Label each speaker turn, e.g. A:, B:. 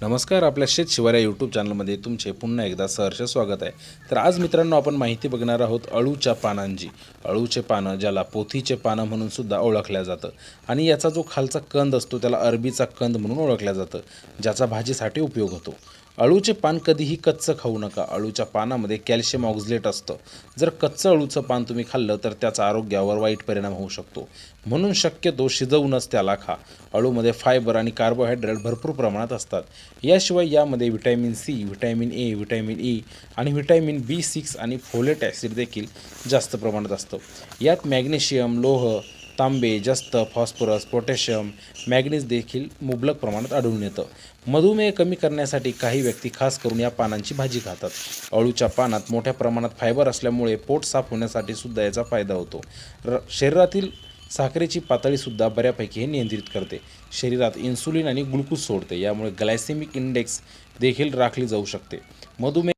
A: नमस्कार आपल्या शेत शिवाऱ्या यूट्यूब चॅनलमध्ये तुमचे पुन्हा एकदा सहर्ष स्वागत आहे. तर आज मित्रांनो आपण माहिती बघणार आहोत अळूच्या पानांची. अळूचे पानं ज्याला पोथीचे पानं म्हणून सुद्धा ओळखल्या जातं. आणि याचा जो खालचा कंद असतो त्याला अरबीचा कंद म्हणून ओळखल्या जातं ज्याचा भाजीसाठी उपयोग होतो. अळूचे पान कधीही कच्चं खाऊ नका. अळूच्या पानामध्ये कॅल्शियम ऑक्झलेट असतं. जर कच्चं अळूचं पान तुम्ही खाल्लं तर त्याचा आरोग्यावर वाईट परिणाम होऊ शकतो. म्हणून शक्यतो शिजवूनच त्याला खा. अळूमध्ये फायबर आणि कार्बोहायड्रेट भरपूर प्रमाणात असतात. याशिवाय यामध्ये vitamin C vitamin A vitamin E आणि व्हिटॅमिन बी सिक्स आणि फोलेट ॲसिड देखील जास्त प्रमाणात असतं. यात मॅग्नेशियम लोह तांबे जस्त फॉस्फरस पोटॅशियम मॅग्नीज देखील मुबलक प्रमाणात आढळून येतं. मधुमेह कमी करण्यासाठी काही व्यक्ती खास करून या पानांची भाजी खातात. अळूच्या पानात मोठ्या प्रमाणात फायबर असल्यामुळे पोट साफ होण्यासाठी सुद्धा याचा फायदा होतो. र शरीरातील साखरेची पातळीसुद्धा बऱ्यापैकी हे नियंत्रित करते. शरीरात इन्सुलिन आणि ग्लुकोज सोडते. यामुळे ग्लायसेमिक इंडेक्स देखील राखली जाऊ शकते. मधुमेह